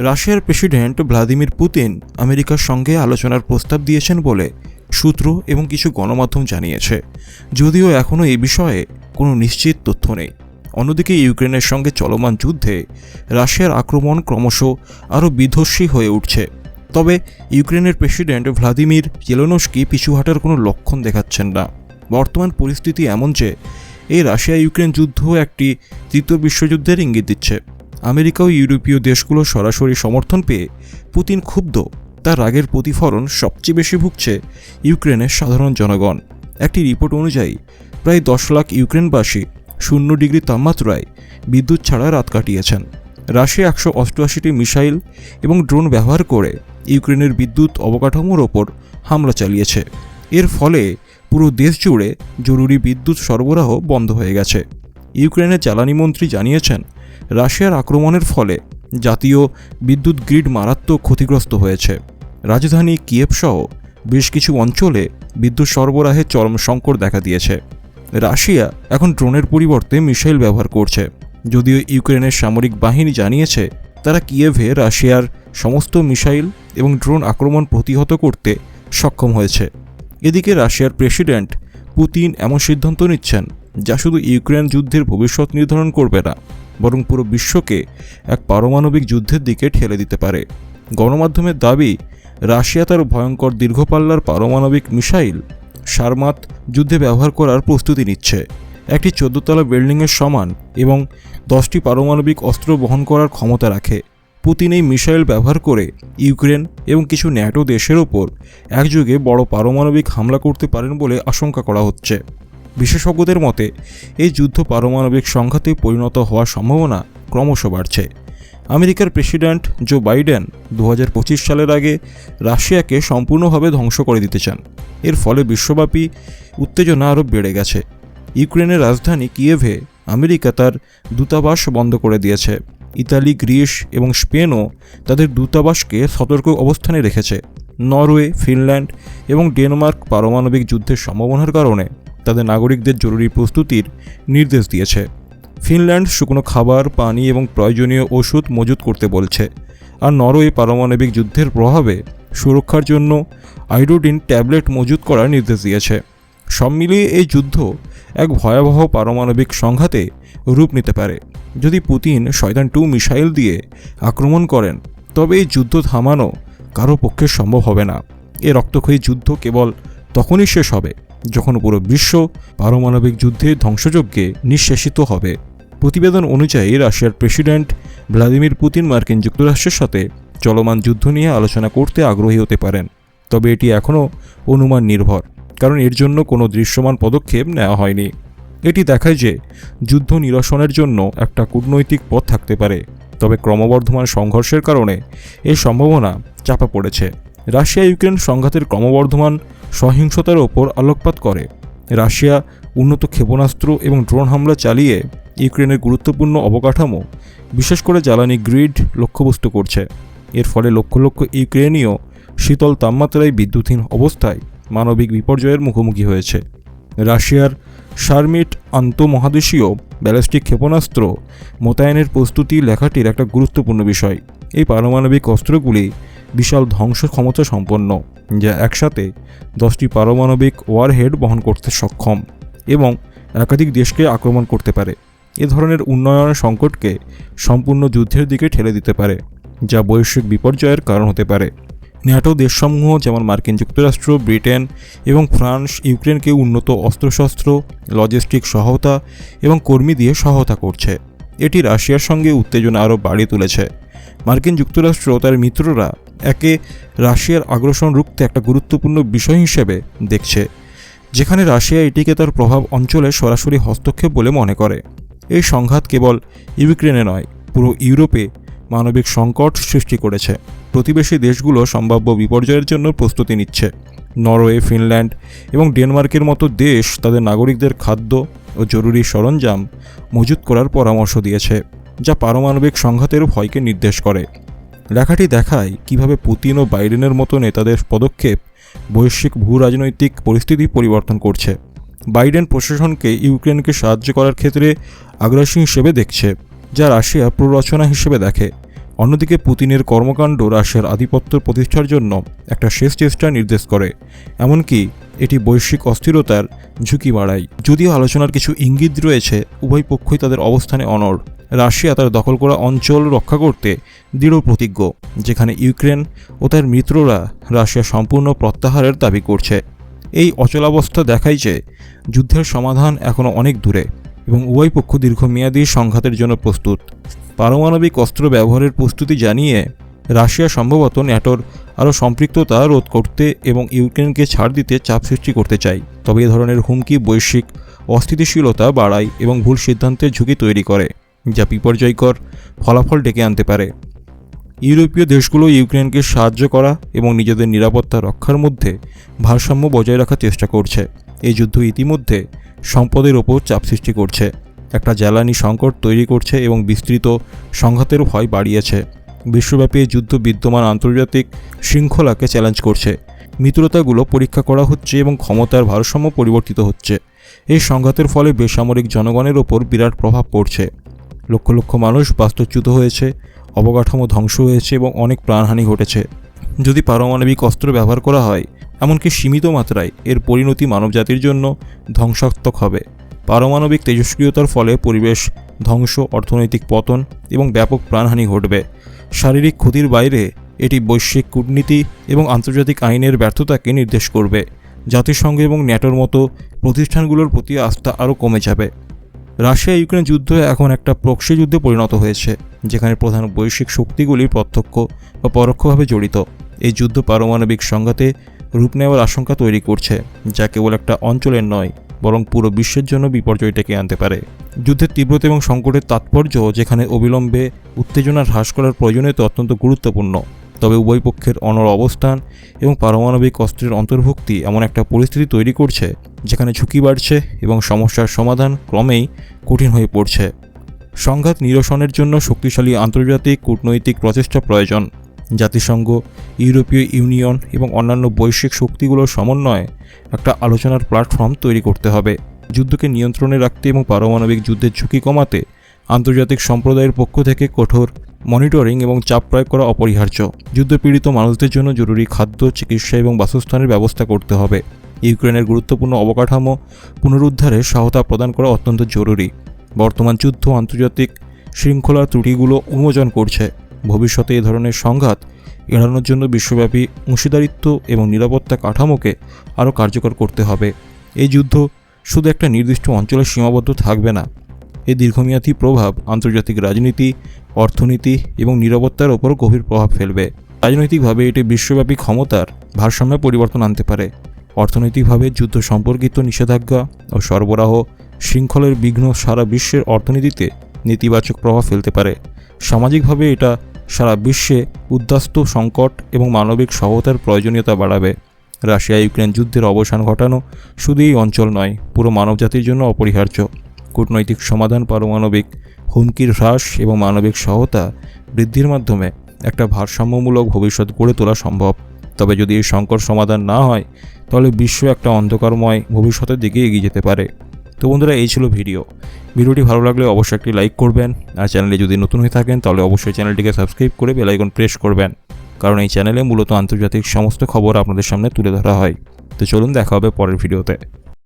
রাশিয়ার president Vladimir Putin আমেরিকার সঙ্গে আলোচনার প্রস্তাব দিয়েছেন বলে সূত্র এবং কিছু গণমাধ্যম জানিয়েছে। যদিও এখনও এই বিষয়ে কোনো নিশ্চিত তথ্য নেই। অন্যদিকে ইউক্রেনের সঙ্গে চলমান যুদ্ধে রাশিয়ার আক্রমণ ক্রমশ আরও বিধ্বস্বী হয়ে উঠছে। তবে ইউক্রেনের প্রেসিডেন্ট ভ্লাদিমির জেলোনস্কি পিছু হাঁটার কোনো লক্ষণ দেখাচ্ছেন না। বর্তমান পরিস্থিতি এমন যে, এই রাশিয়া ইউক্রেন যুদ্ধ একটি তৃতীয় বিশ্বযুদ্ধের ইঙ্গিত দিচ্ছে। আমেরিকা ও ইউরোপীয় দেশগুলো সরাসরি সমর্থন পেয়ে পুতিন ক্ষুব্ধ। তার রাগের প্রতিফলন সবচেয়ে বেশি ভুগছে ইউক্রেনের সাধারণ জনগণ। একটি রিপোর্ট অনুযায়ী, প্রায় দশ লাখ ইউক্রেনবাসী শূন্য ডিগ্রি তাপমাত্রায় বিদ্যুৎ ছাড়া রাত কাটিয়েছেন। রাশিয়া একশো অষ্টআশিটি মিসাইল এবং ড্রোন ব্যবহার করে ইউক্রেনের বিদ্যুৎ অবকাঠামোর ওপর হামলা চালিয়েছে। এর ফলে পুরো দেশ জুড়ে জরুরি বিদ্যুৎ সরবরাহ বন্ধ হয়ে গেছে। ইউক্রেনের জ্বালানি মন্ত্রী জানিয়েছেন রাশিয়ার আক্রমণের ফলে জাতীয় বিদ্যুৎ গ্রিড মারাত্মক ক্ষতিগ্রস্ত হয়েছে। রাজধানী কিয়েভ সহ বেশ কিছু অঞ্চলে বিদ্যুৎ সরবরাহে চরম সংকট দেখা দিয়েছে। রাশিয়া এখন ড্রোনের পরিবর্তে মিসাইল ব্যবহার করছে। যদিও ইউক্রেনের সামরিক বাহিনী জানিয়েছে, তারা কিয়েভে রাশিয়ার সমস্ত মিসাইল এবং ড্রোন আক্রমণ প্রতিহত করতে সক্ষম হয়েছে। এদিকে রাশিয়ার প্রেসিডেন্ট পুতিন এমন সিদ্ধান্ত নিচ্ছেন, যা শুধু ইউক্রেন যুদ্ধের ভবিষ্যৎ নির্ধারণ করবে না বরং পুরো বিশ্বকে এক পারমাণবিক যুদ্ধের দিকে ঠেলে দিতে পারে। গণমাধ্যমের দাবি, রাশিয়া তার ভয়ঙ্কর দীর্ঘপাল্লার পারমাণবিক মিসাইল সারমাত যুদ্ধে ব্যবহার করার প্রস্তুতি নিচ্ছে। একটি চোদ্দতলা বিল্ডিংয়ের সমান এবং দশটি পারমাণবিক অস্ত্র বহন করার ক্ষমতা রাখে। পুতিন এই মিসাইল ব্যবহার করে ইউক্রেন এবং কিছু ন্যাটো দেশের ওপর একযোগে বড় পারমাণবিক হামলা করতে পারেন বলে আশঙ্কা করা হচ্ছে। বিশেষজ্ঞদের মতে, এই যুদ্ধ পারমাণবিক সংঘাতে পরিণত হওয়ার সম্ভাবনা ক্রমশ বাড়ছে। আমেরিকার প্রেসিডেন্ট জো বাইডেন দু হাজার পঁচিশ সালের আগে রাশিয়াকে সম্পূর্ণভাবে ধ্বংস করে দিতে চান। এর ফলে বিশ্বব্যাপী উত্তেজনা আরও বেড়ে গেছে। ইউক্রেনের রাজধানী কিয়েভে আমেরিকা তার দূতাবাস বন্ধ করে দিয়েছে। ইতালি, গ্রিস এবং স্পেনও তাদের দূতাবাসকে সতর্ক অবস্থানে রেখেছে। নরওয়ে, ফিনল্যান্ড এবং ডেনমার্ক পারমাণবিক যুদ্ধের সম্ভাবনার কারণে তাদের নাগরিকদের জরুরি প্রস্তুতির নির্দেশ দিয়েছে। ফিনল্যান্ড শুকনো খাবার, পানি এবং প্রয়োজনীয় ওষুধ মজুত করতে বলছে। আর নরওয়ে পারমাণবিক যুদ্ধের প্রভাবে সুরক্ষার জন্য আইডোডিন ট্যাবলেট মজুত করার নির্দেশ দিয়েছে। সব মিলিয়ে এই যুদ্ধ এক ভয়াবহ পারমাণবিক সংঘাতে রূপ নিতে পারে। যদি পুতিন শয়তান টু মিসাইল দিয়ে আক্রমণ করেন, তবে এই যুদ্ধ থামানো কারও পক্ষে সম্ভব হবে না। এ রক্তক্ষয়ী যুদ্ধ কেবল তখনই শেষ হবে যখন পুরো বিশ্ব পারমাণবিক যুদ্ধে ধ্বংসযজ্ঞে নিঃশেষিত হবে। প্রতিবেদন অনুযায়ী, রাশিয়ার প্রেসিডেন্ট ভ্লাদিমির পুতিন মার্কিন যুক্তরাষ্ট্রের সাথে চলমান যুদ্ধ নিয়ে আলোচনা করতে আগ্রহী হতে পারেন, তবে এটি এখনও অনুমান নির্ভর, কারণ এর জন্য কোনো দৃশ্যমান পদক্ষেপ নেওয়া হয়নি। এটি দেখায় যে যুদ্ধ নিরসনের জন্য একটা কূটনৈতিক পথ থাকতে পারে, তবে ক্রমবর্ধমান সংঘর্ষের কারণে এই সম্ভাবনা চাপা পড়েছে। রাশিয়া ইউক্রেন সংঘাতের ক্রমবর্ধমান সহিংসতার ওপর আলোকপাত করে। রাশিয়া উন্নত ক্ষেপণাস্ত্র এবং ড্রোন হামলা চালিয়ে ইউক্রেনের গুরুত্বপূর্ণ অবকাঠামো, বিশেষ করে জ্বালানি গ্রিড, লক্ষ্যবস্তু করছে। এর ফলে লক্ষ লক্ষ ইউক্রেনীয় শীতল তাপমাত্রায় বিদ্যুৎহীন অবস্থায় মানবিক বিপর্যয়ের মুখোমুখি হয়েছে। রাশিয়ার শারমিট আন্তঃমহাদেশীয় ব্যালিস্টিক ক্ষেপণাস্ত্র মোতায়েনের প্রস্তুতি লেখাটির একটা গুরুত্বপূর্ণ বিষয়। এই পারমাণবিক অস্ত্রগুলি বিশাল ধ্বংস ক্ষমতা সম্পন্ন, যা একসাথে দশটি পারমাণবিক ওয়ারহেড বহন করতে সক্ষম এবং একাধিক দেশকে আক্রমণ করতে পারে। এ ধরনের উন্নয়নের সংকটকে সম্পূর্ণ যুদ্ধের দিকে ঠেলে দিতে পারে, যা বৈশ্বিক বিপর্যয়ের কারণ হতে পারে। ন্যাটো দেশসমূহ যেমন মার্কিন যুক্তরাষ্ট্র, ব্রিটেন এবং ফ্রান্স, ইউক্রেনকে উন্নত অস্ত্রশস্ত্র লজিস্টিক সহায়তা এবং কর্মী দিয়ে সহায়তা করছে। এটি রাশিয়ার সঙ্গে উত্তেজনা আরও বাড়িয়ে তুলেছে। মার্কিন যুক্তরাষ্ট্র তার মিত্ররা একে রাশিয়ার আগ্রাসন রুখতে একটা গুরুত্বপূর্ণ বিষয় হিসেবে দেখছে, যেখানে রাশিয়া এটিকে তার প্রভাব অঞ্চলে সরাসরি হস্তক্ষেপ বলে মনে করে। এই সংঘাত কেবল ইউক্রেনে নয়, পুরো ইউরোপে মানবিক সংকট সৃষ্টি করেছে। প্রতিবেশী দেশগুলো সম্ভাব্য বিপর্যয়ের জন্য প্রস্তুতি নিচ্ছে। নরওয়ে, ফিনল্যান্ড এবং ডেনমার্কের মতো দেশ তাদের নাগরিকদের খাদ্য ও জরুরি সরঞ্জাম মজুত করার পরামর্শ দিয়েছে, যা পারমাণবিক সংঘাতের ভয়কে নির্দেশ করে। লেখাটি দেখায় কীভাবে পুতিন ও বাইডেনের মতো নেতাদের পদক্ষেপ বৈশ্বিক ভূ রাজনৈতিক পরিস্থিতি পরিবর্তন করছে। বাইডেন প্রশাসনকে ইউক্রেনকে সাহায্য করার ক্ষেত্রে আগ্রাসী হিসেবে দেখছে, যা রাশিয়া প্ররোচনা হিসেবে দেখে। অন্যদিকে পুতিনের কর্মকাণ্ড রাশিয়ার আধিপত্য প্রতিষ্ঠার জন্য একটা শেষ চেষ্টা নির্দেশ করে, এমনকি এটি বৈশ্বিক অস্থিরতার ঝুঁকি বাড়ায়। যদিও আলোচনার কিছু ইঙ্গিত রয়েছে, উভয় পক্ষই তাদের অবস্থানে অনড়। রাশিয়া তার দখল করা অঞ্চল রক্ষা করতে দৃঢ় প্রতিজ্ঞ, যেখানে ইউক্রেন ও তার মিত্ররা রাশিয়া সম্পূর্ণ প্রত্যাহারের দাবি করছে। এই অচলাবস্থা দেখায় যে যুদ্ধের সমাধান এখনও অনেক দূরে এবং উভয় পক্ষ দীর্ঘমেয়াদী সংঘাতের জন্য প্রস্তুত। পারমাণবিক অস্ত্র ব্যবহারের প্রস্তুতি জানিয়ে রাশিয়া সম্ভবত ন্যাটোর আরও সম্পৃক্ততা রোধ করতে এবং ইউক্রেনকে ছাড় দিতে চাপ সৃষ্টি করতে চায়। তবে এ ধরনের হুমকি বৈশ্বিক অস্থিতিশীলতা বাড়ায় এবং ভুল সিদ্ধান্তের ঝুঁকি তৈরি করে, যা বিপর্যয়কর ফলাফল ডেকে আনতে পারে। ইউরোপীয় দেশগুলো ইউক্রেনকে সাহায্য করা এবং নিজেদের নিরাপত্তা রক্ষার মধ্যে ভারসাম্য বজায় রাখার চেষ্টা করছে। এই যুদ্ধ ইতিমধ্যে সম্পদের ওপর চাপ সৃষ্টি করছে। একটা জ্বালানি সংকট তৈরি করছে এবং বিস্তৃত সংঘাতের ভয় বাড়িয়েছে। বিশ্বব্যাপী যুদ্ধ বিদ্যমান আন্তর্জাতিক শৃঙ্খলাকে চ্যালেঞ্জ করছে। মিত্রতাগুলো পরীক্ষা করা হচ্ছে এবং ক্ষমতার ভারসাম্য পরিবর্তিত হচ্ছে। এই সংঘাতের ফলে বেসামরিক জনগণের ওপর বিরাট প্রভাব পড়ছে। লক্ষ লক্ষ মানুষ বাস্তুচ্যুত হয়েছে, অবকাঠামো ধ্বংস হয়েছে এবং অনেক প্রাণহানি ঘটেছে। যদি পারমাণবিক অস্ত্র ব্যবহার করা হয়, এমনকি সীমিত মাত্রায়, এর পরিণতি মানবজাতির জন্য ধ্বংসাত্মক হবে। পারমাণবিক তেজস্ক্রিয়তার ফলে পরিবেশ ধ্বংস, অর্থনৈতিক পতন এবং ব্যাপক প্রাণহানি ঘটবে। শারীরিক ক্ষতির বাইরে এটি বৈশ্বিক কূটনীতি এবং আন্তর্জাতিক আইনের ব্যর্থতাকে নির্দেশ করবে। জাতিসংঘ এবং ন্যাটোর মতো প্রতিষ্ঠানগুলোর প্রতি আস্থা আরও কমে যাবে। রাশিয়া ইউক্রেন যুদ্ধ এখন একটা প্রক্সি যুদ্ধে পরিণত হয়েছে, যেখানে প্রধান বৈশ্বিক শক্তিগুলি প্রত্যক্ষ বা পরোক্ষভাবে জড়িত। এই যুদ্ধ পারমাণবিক সংঘাতে রূপ নেওয়ার আশঙ্কা তৈরি করছে, যা কেবল একটা অঞ্চলের নয় বরং পুরো বিশ্বের জন্য বিপর্যয় ডেকে আনতে পারে। যুদ্ধের তীব্রতা এবং সংকটের তাৎপর্য যেখানে অবিলম্বে উত্তেজনা হ্রাস করার প্রয়োজনীয়তা অত্যন্ত গুরুত্বপূর্ণ। তবে উভয় পক্ষের অনর অবস্থান এবং পারমাণবিক অস্ত্রের অন্তর্ভুক্তি এমন একটা পরিস্থিতি তৈরি করছে, যেখানে ঝুঁকি বাড়ছে এবং সমস্যার সমাধান ক্রমেই কঠিন হয়ে পড়ছে। সংঘাত নিরসনের জন্য শক্তিশালী আন্তর্জাতিক কূটনৈতিক প্রচেষ্টা প্রয়োজন। জাতিসংঘ, ইউরোপীয় ইউনিয়ন এবং অন্যান্য বৈশ্বিক শক্তিগুলোর সমন্বয়ে একটা আলোচনার প্ল্যাটফর্ম তৈরি করতে হবে। যুদ্ধকে নিয়ন্ত্রণে রাখতে এবং পারমাণবিক যুদ্ধের ঝুঁকি কমাতে আন্তর্জাতিক সম্প্রদায়ের পক্ষ থেকে কঠোর মনিটরিং এবং চাপ প্রয়োগ করা অপরিহার্য। যুদ্ধপীড়িত মানুষদের জন্য জরুরি খাদ্য, চিকিৎসা এবং বাসস্থানের ব্যবস্থা করতে হবে। ইউক্রেনের গুরুত্বপূর্ণ অবকাঠামো পুনরুদ্ধারে সহায়তা প্রদান করা অত্যন্ত জরুরি। বর্তমান যুদ্ধ আন্তর্জাতিক শৃঙ্খলার ত্রুটিগুলো উন্মোচন করছে। ভবিষ্যতে এ ধরনের সংঘাত এড়ানোর জন্য বিশ্বব্যাপী অংশীদারিত্ব এবং নিরাপত্তা কাঠামোকে আরও কার্যকর করতে হবে। এই যুদ্ধ শুধু একটা নির্দিষ্ট অঞ্চলে সীমাবদ্ধ থাকবে না। এর দীর্ঘমেয়াদী প্রভাব আন্তর্জাতিক রাজনীতি, অর্থনীতি এবং নিরাপত্তার ওপর গভীর প্রভাব ফেলবে। রাজনৈতিকভাবে এটি বিশ্বব্যাপী ক্ষমতার ভারসাম্যে পরিবর্তন আনতে পারে। অর্থনৈতিকভাবে যুদ্ধ সম্পর্কিত নিষেধাজ্ঞা ও সরবরাহ শৃঙ্খলের বিঘ্ন সারা বিশ্বের অর্থনীতিতে নেতিবাচক প্রভাব ফেলতে পারে। সামাজিকভাবে এটা সারা বিশ্বে উদ্বাস্তু সংকট এবং মানবিক সহতার প্রয়োজনীয়তা বাড়াবে। রাশিয়া ইউক্রেন যুদ্ধের অবসান ঘটানো শুধু এই অঞ্চল নয়, পুরো মানবজাতির জন্য অপরিহার্য। কূটনৈতিক সমাধান, পারমাণবিক হুমকির হ্রাস এবং মানবিক সহতা বৃদ্ধির মাধ্যমে একটা ভারসাম্যমূলক ভবিষ্যৎ গড়ে তোলা সম্ভব। তবে যদি এই সংকট সমাধান না হয়, তাহলে বিশ্ব একটা অন্ধকারময় ভবিষ্যতের দিকে এগিয়ে যেতে পারে। তো বন্ধুরা, এই ছিল ভিডিও। ভিডিওটি ভালো লাগলে অবশ্যই একটি লাইক করবেন। আর চ্যানেলে যদি নতুন হয়ে থাকেন, তাহলে অবশ্যই চ্যানেলটিকে সাবস্ক্রাইব করে বেলাইকন প্রেস করবেন। কারণ এই চ্যানেলে মূলত আন্তর্জাতিক সমস্ত খবর আপনাদের সামনে তুলে ধরা হয়। তো চলুন, দেখা হবে পরের ভিডিওতে।